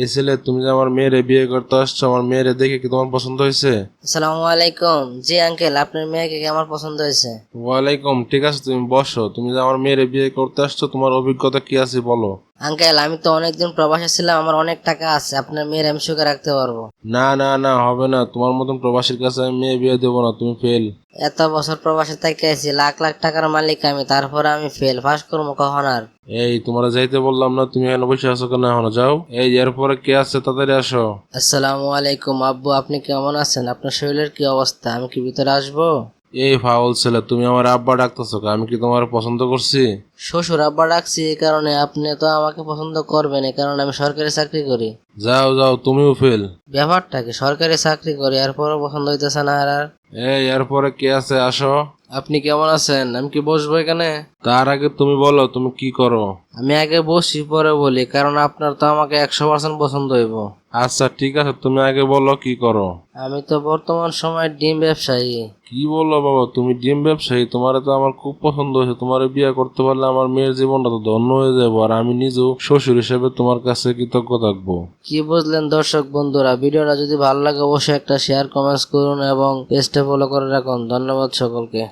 এই ছেলে তুমি যে আমার মেয়েরে বিয়ে করতে আসছো আমার মেয়েরে দেখে কি তোমার পছন্দ হয়েছে? আসসালামু আলাইকুম। জি আঙ্কেল আপনার মেয়েকে কি আমার পছন্দ হয়েছে? ওয়ালাইকুম ঠিক আছে তুমি বসো। তুমি যে আমার মেয়েরে বিয়ে করতে আসছো তোমার অভিজ্ঞতা কি আছে বলো? আঙ্কেল আমি তো অনেকদিন প্রবাসে ছিলাম আমার অনেক টাকা আছে। আপনার মেয়ের আমি সুখে রাখতে পারব। না না না হবে না। তোমার মতন প্রবাসীর কাছে আমি মেয়ে বিয়ে দেবো না তুমি ফেল এত বছর প্রবাসে থেকে আছি লাখ লাখ টাকার মালিক আমি তারপরে আমি ফেল ফাঁস করব কখন আর? এই তোমার যাইতে বললাম না তুমি এখানে বসে আছো কেন এখনও? যাও। এই এরপরে কে আছে তাড়াতাড়ি আসো। আসসালামু আলাইকুম আব্বু আপনি কেমন আছেন? আপনার শরীরের কি অবস্থা? আমি কি ভিতরে আসব? এই ফাউল ছেলে তুমি আমার আব্বা ডাকতেছো আমি কি তোমার পছন্দ করছি? শ্বশুর আব্বা ডাকছি এই কারণে আপনি তো আমাকে পছন্দ করবেন এই কারণে আমি সরকারি চাকরি করি। যাও যাও তুমিও ফেল। ব্যাপারটা কি? সরকারি চাকরি করি আর পরও পছন্দ হইতেছে না আর আর। এই এরপরে কে আছে? আসো। আপনি কেমন আছেন? আমি কি বসবো এখানে? তার আগে তুমি বলো তুমি কি করো? আমি আগে বসি পরে বলি কারণ আপনার তো আমাকে একশো পার্সেন্ট পছন্দ হইব। আচ্ছা ঠিক আছে তুমি আগে বলো কি করো। আমি তো বর্তমান সময় ডিম ব্যবসায়ী। কি বলল বাবা তুমি ডিম ব্যবসায়ী তোমার তো আমার খুব পছন্দ হয়েছে। তোমার বিয়ে করতে পারলে আমার মেয়ের জীবনটা তো ধন্য হয়ে যাব আর আমি নিজেও শ্বশুর হিসেবে তোমার কাছে কৃতজ্ঞ থাকব। কি বুঝলেন দর্শক বন্ধুরা ভিডিওটা যদি ভালো লাগে অবশ্যই একটা শেয়ার কমেন্টস করুন এবং পেজটা ফলো করে রাখুন। ধন্যবাদ সকলকে।